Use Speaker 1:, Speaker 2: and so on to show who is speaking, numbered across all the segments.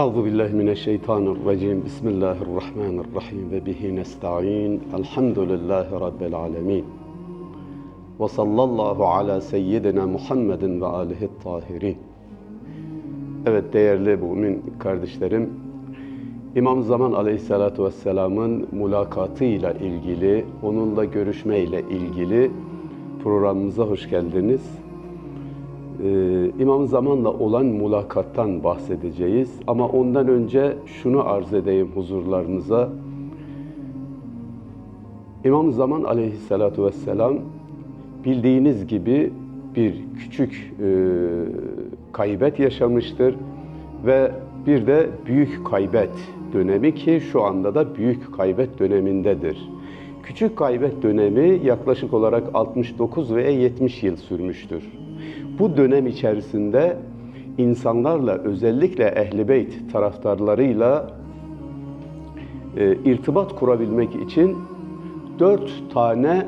Speaker 1: Euzu billahi mineşşeytanirracim. Bismillahirrahmanirrahim ve bihi nestaîn. Elhamdülillahi rabbil alamin. Ve sallallahu ala seyyidina Muhammedin ve alihi tahirin. Evet değerli mümin kardeşlerim, İmam Zaman Aleyhisselatü Vesselam'ın mülakatıyla ilgili, onunla görüşmeyle ilgili programımıza hoş geldiniz. Ee, İmam Zaman'la olan mülakattan bahsedeceğiz. Ama ondan önce şunu arz edeyim huzurlarınıza. İmam Zaman Aleyhisselatü Vesselam bildiğiniz gibi bir küçük e, kaybet yaşamıştır ve bir de büyük kaybet dönemi ki şu anda da büyük kaybet dönemindedir. Küçük kaybet dönemi yaklaşık olarak 69 veya 70 yıl sürmüştür. Bu dönem içerisinde insanlarla özellikle Ehl-i Beyt taraftarlarıyla e, irtibat kurabilmek için dört tane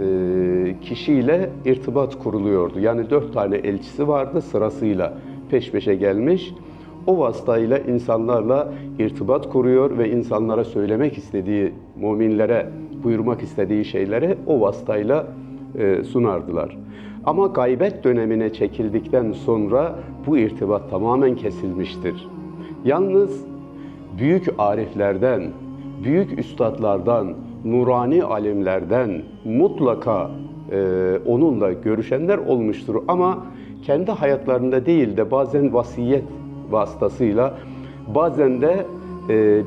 Speaker 1: e, kişiyle irtibat kuruluyordu. Yani dört tane elçisi vardı sırasıyla peş peşe gelmiş. O vasıtayla insanlarla irtibat kuruyor ve insanlara söylemek istediği, müminlere buyurmak istediği şeyleri o vasıtayla e, sunardılar. Ama gaybet dönemine çekildikten sonra bu irtibat tamamen kesilmiştir. Yalnız büyük ariflerden, büyük üstadlardan, nurani alimlerden mutlaka e, onunla görüşenler olmuştur. Ama kendi hayatlarında değil de bazen vasiyet vasıtasıyla, bazen de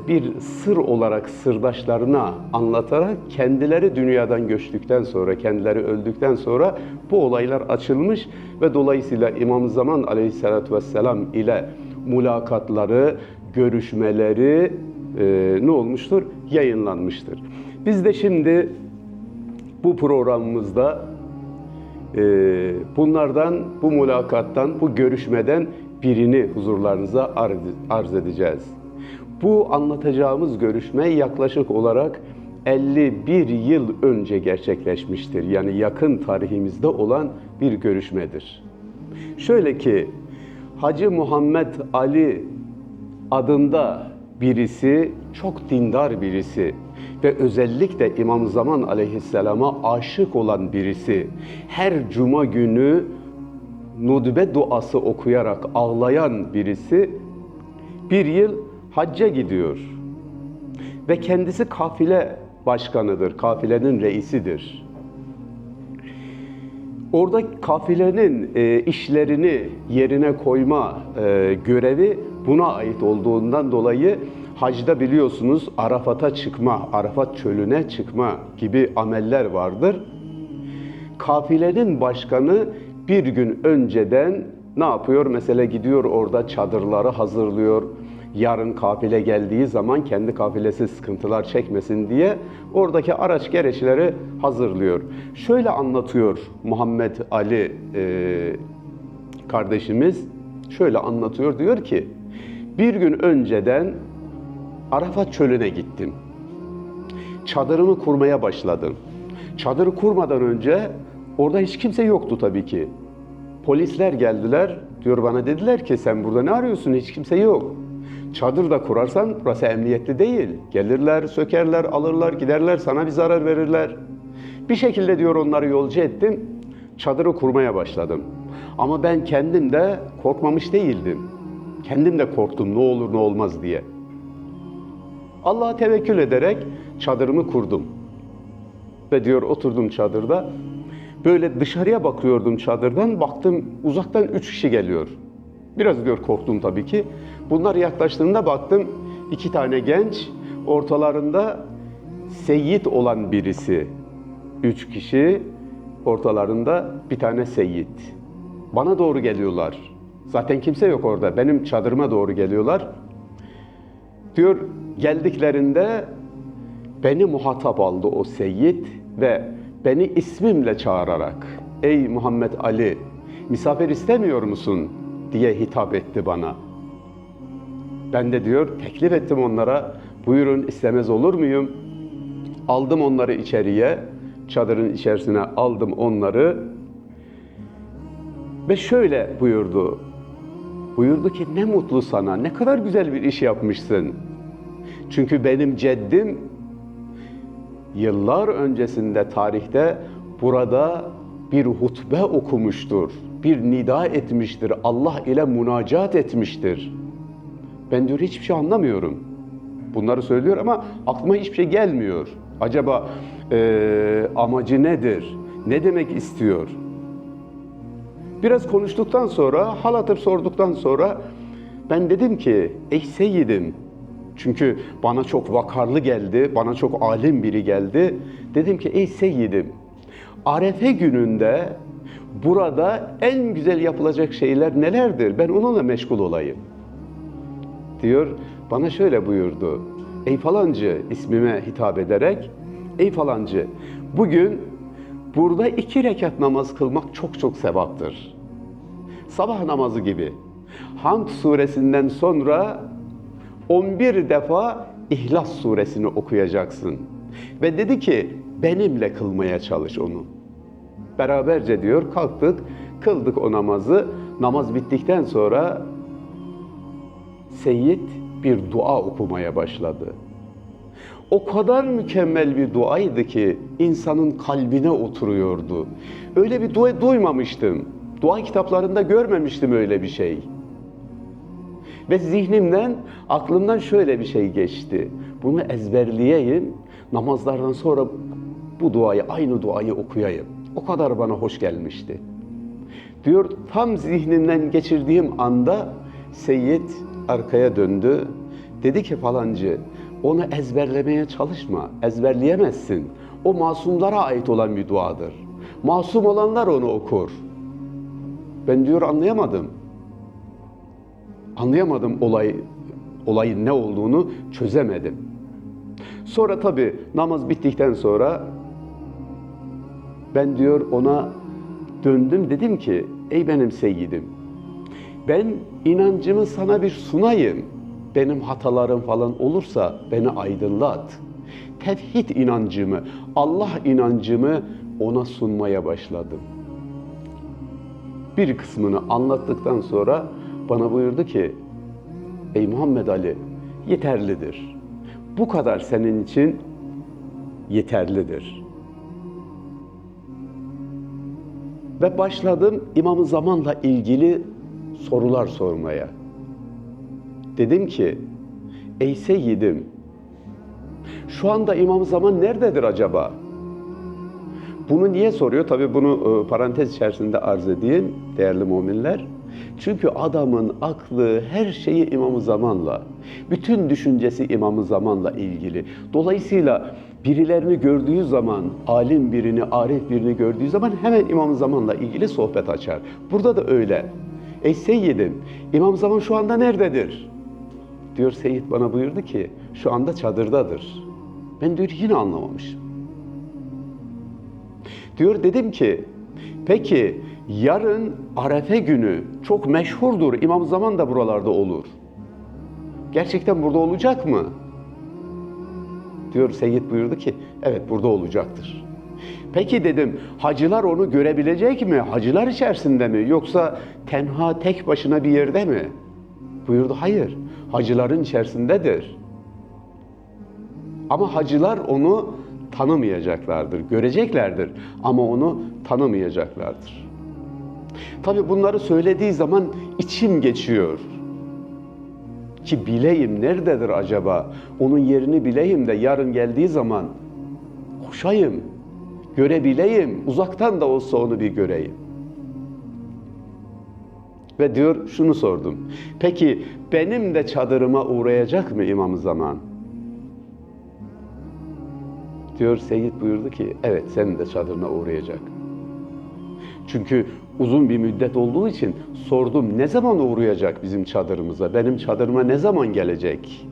Speaker 1: bir sır olarak sırdaşlarına anlatarak kendileri dünyadan göçtükten sonra, kendileri öldükten sonra bu olaylar açılmış ve dolayısıyla İmam Zaman Aleyhisselatü Vesselam ile mülakatları, görüşmeleri e, ne olmuştur? Yayınlanmıştır. Biz de şimdi bu programımızda e, bunlardan, bu mülakattan, bu görüşmeden birini huzurlarınıza arz edeceğiz. Bu anlatacağımız görüşme yaklaşık olarak 51 yıl önce gerçekleşmiştir. Yani yakın tarihimizde olan bir görüşmedir. Şöyle ki Hacı Muhammed Ali adında birisi, çok dindar birisi ve özellikle İmam Zaman aleyhisselama aşık olan birisi, her cuma günü nudbe duası okuyarak ağlayan birisi bir yıl hacca gidiyor. Ve kendisi kafile başkanıdır, kafilenin reisidir. Orada kafilenin e, işlerini yerine koyma e, görevi buna ait olduğundan dolayı hacda biliyorsunuz Arafat'a çıkma, Arafat çölüne çıkma gibi ameller vardır. Kafilenin başkanı bir gün önceden ne yapıyor? Mesela gidiyor orada çadırları hazırlıyor. Yarın kafile geldiği zaman kendi kafilesi sıkıntılar çekmesin diye oradaki araç gereçleri hazırlıyor. Şöyle anlatıyor Muhammed Ali e, kardeşimiz. Şöyle anlatıyor diyor ki bir gün önceden Arafat çölüne gittim. Çadırımı kurmaya başladım. Çadırı kurmadan önce orada hiç kimse yoktu tabii ki. Polisler geldiler, diyor bana dediler ki sen burada ne arıyorsun? Hiç kimse yok. Çadır da kurarsan burası emniyetli değil. Gelirler, sökerler, alırlar, giderler, sana bir zarar verirler. Bir şekilde diyor onları yolcu ettim. Çadırı kurmaya başladım. Ama ben kendim de korkmamış değildim. Kendim de korktum ne olur ne olmaz diye. Allah'a tevekkül ederek çadırımı kurdum. Ve diyor oturdum çadırda. Böyle dışarıya bakıyordum çadırdan. Baktım uzaktan üç kişi geliyor. Biraz diyor korktum tabii ki. Bunlar yaklaştığında baktım iki tane genç ortalarında Seyyid olan birisi. Üç kişi ortalarında bir tane Seyyid. Bana doğru geliyorlar. Zaten kimse yok orada. Benim çadırıma doğru geliyorlar. Diyor geldiklerinde beni muhatap aldı o Seyyid ve beni ismimle çağırarak ey Muhammed Ali misafir istemiyor musun diye hitap etti bana. Ben de diyor teklif ettim onlara buyurun istemez olur muyum? Aldım onları içeriye çadırın içerisine aldım onları ve şöyle buyurdu Buyurdu ki ne mutlu sana, ne kadar güzel bir iş yapmışsın. Çünkü benim ceddim yıllar öncesinde tarihte burada bir hutbe okumuştur. Bir nida etmiştir. Allah ile münacat etmiştir. Ben diyor hiçbir şey anlamıyorum. Bunları söylüyor ama aklıma hiçbir şey gelmiyor. Acaba eee, amacı nedir? Ne demek istiyor? Biraz konuştuktan sonra, hal hatır sorduktan sonra ben dedim ki, ey seyyidim, çünkü bana çok vakarlı geldi, bana çok alim biri geldi. Dedim ki, ey seyyidim, Arefe gününde burada en güzel yapılacak şeyler nelerdir? Ben onunla meşgul olayım. Diyor, bana şöyle buyurdu. Ey falancı ismime hitap ederek, ey falancı bugün burada iki rekat namaz kılmak çok çok sevaptır. Sabah namazı gibi. Hamd suresinden sonra 11 defa İhlas suresini okuyacaksın. Ve dedi ki benimle kılmaya çalış onu. Beraberce diyor kalktık, kıldık o namazı. Namaz bittikten sonra Seyyid bir dua okumaya başladı. O kadar mükemmel bir duaydı ki insanın kalbine oturuyordu. Öyle bir dua duymamıştım. Dua kitaplarında görmemiştim öyle bir şey. Ve zihnimden, aklımdan şöyle bir şey geçti. Bunu ezberleyeyim, namazlardan sonra bu duayı, aynı duayı okuyayım. O kadar bana hoş gelmişti. Diyor tam zihnimden geçirdiğim anda Seyyid arkaya döndü. Dedi ki falancı onu ezberlemeye çalışma. Ezberleyemezsin. O masumlara ait olan bir duadır. Masum olanlar onu okur. Ben diyor anlayamadım. Anlayamadım olay olayın ne olduğunu çözemedim. Sonra tabi namaz bittikten sonra ben diyor ona döndüm dedim ki ey benim seyyidim ben inancımı sana bir sunayım. Benim hatalarım falan olursa beni aydınlat. Tevhid inancımı, Allah inancımı ona sunmaya başladım. Bir kısmını anlattıktan sonra bana buyurdu ki Ey Muhammed Ali yeterlidir. Bu kadar senin için yeterlidir. Ve başladım İmam-ı Zaman'la ilgili sorular sormaya. Dedim ki, ey seyyidim, şu anda İmam-ı Zaman nerededir acaba? Bunu niye soruyor? Tabii bunu e, parantez içerisinde arz edeyim değerli müminler. Çünkü adamın aklı, her şeyi İmam-ı Zaman'la, bütün düşüncesi İmam-ı Zaman'la ilgili. Dolayısıyla birilerini gördüğü zaman, alim birini, arif birini gördüğü zaman hemen İmam-ı Zaman'la ilgili sohbet açar. Burada da öyle. Ey Seyyidim, İmam Zaman şu anda nerededir? Diyor Seyyid bana buyurdu ki, şu anda çadırdadır. Ben diyor yine anlamamışım. Diyor dedim ki, peki yarın Arefe günü çok meşhurdur. İmam Zaman da buralarda olur. Gerçekten burada olacak mı? Diyor Seyyid buyurdu ki, evet burada olacaktır. Peki dedim, hacılar onu görebilecek mi? Hacılar içerisinde mi? Yoksa tenha tek başına bir yerde mi? Buyurdu, hayır. Hacıların içerisindedir. Ama hacılar onu tanımayacaklardır, göreceklerdir ama onu tanımayacaklardır. Tabi bunları söylediği zaman içim geçiyor. Ki bileyim nerededir acaba? Onun yerini bileyim de yarın geldiği zaman koşayım, görebileyim, uzaktan da olsa onu bir göreyim. Ve diyor şunu sordum. Peki benim de çadırıma uğrayacak mı İmam Zaman? Diyor Seyyid buyurdu ki evet senin de çadırına uğrayacak. Çünkü uzun bir müddet olduğu için sordum ne zaman uğrayacak bizim çadırımıza? Benim çadırıma ne zaman gelecek?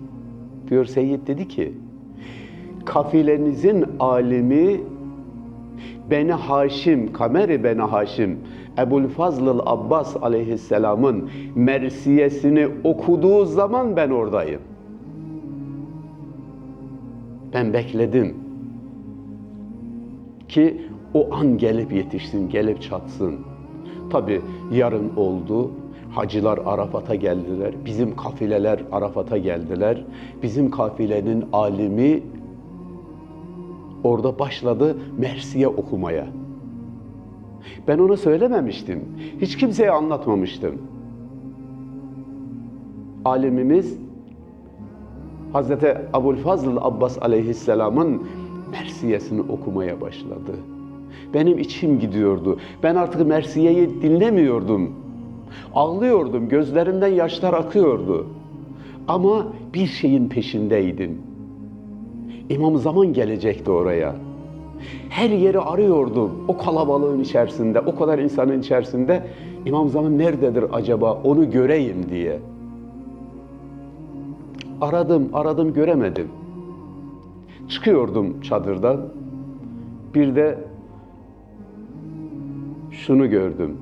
Speaker 1: Diyor Seyyid dedi ki kafilenizin alimi Beni Haşim, Kameri Beni Haşim, Ebul Fazlıl Abbas aleyhisselamın mersiyesini okuduğu zaman ben oradayım. Ben bekledim ki o an gelip yetişsin, gelip çatsın. Tabi yarın oldu, Hacılar Arafat'a geldiler. Bizim kafileler Arafat'a geldiler. Bizim kafilenin alimi orada başladı Mersiye okumaya. Ben ona söylememiştim. Hiç kimseye anlatmamıştım. Alimimiz Hazreti Abulfazl Abbas aleyhisselamın Mersiyesini okumaya başladı. Benim içim gidiyordu. Ben artık Mersiye'yi dinlemiyordum. Ağlıyordum, gözlerimden yaşlar akıyordu. Ama bir şeyin peşindeydim. İmam Zaman gelecekti oraya. Her yeri arıyordum. O kalabalığın içerisinde, o kadar insanın içerisinde İmam Zaman nerededir acaba onu göreyim diye. Aradım, aradım göremedim. Çıkıyordum çadırdan. Bir de şunu gördüm.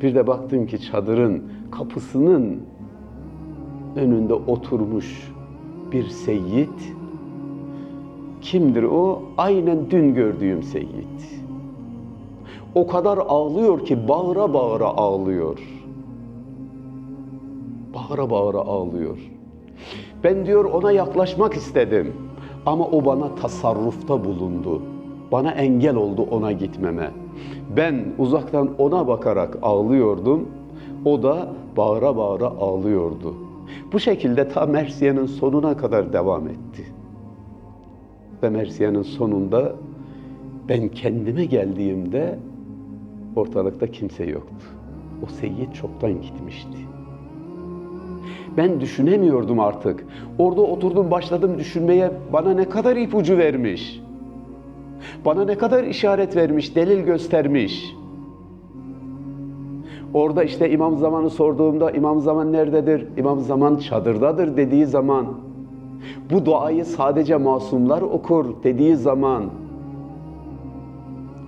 Speaker 1: Bir de baktım ki çadırın kapısının önünde oturmuş bir seyyid. Kimdir o? Aynen dün gördüğüm seyyid. O kadar ağlıyor ki bağıra bağıra ağlıyor. Bağıra bağıra ağlıyor. Ben diyor ona yaklaşmak istedim ama o bana tasarrufta bulundu. Bana engel oldu ona gitmeme. Ben uzaktan ona bakarak ağlıyordum. O da bağıra bağıra ağlıyordu. Bu şekilde ta Mersiye'nin sonuna kadar devam etti. Ve Mersiye'nin sonunda ben kendime geldiğimde ortalıkta kimse yoktu. O seyyid çoktan gitmişti. Ben düşünemiyordum artık. Orada oturdum başladım düşünmeye bana ne kadar ipucu vermiş. Bana ne kadar işaret vermiş, delil göstermiş. Orada işte İmam Zaman'ı sorduğumda İmam Zaman nerededir? İmam Zaman çadırdadır dediği zaman. Bu duayı sadece masumlar okur dediği zaman.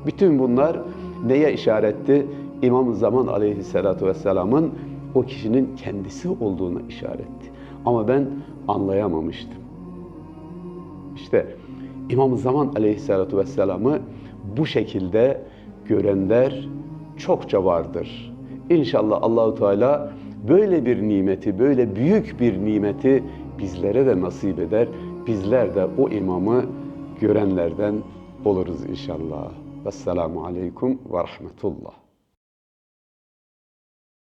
Speaker 1: Bütün bunlar neye işaretti? İmam Zaman aleyhissalatu vesselamın o kişinin kendisi olduğuna işaretti. Ama ben anlayamamıştım. İşte İmam Zaman aleyhissalatu vesselam'ı bu şekilde görenler çokça vardır. İnşallah Allahu Teala böyle bir nimeti, böyle büyük bir nimeti bizlere de nasip eder. Bizler de o imamı görenlerden oluruz inşallah. Vesselamu aleyküm ve rahmetullah.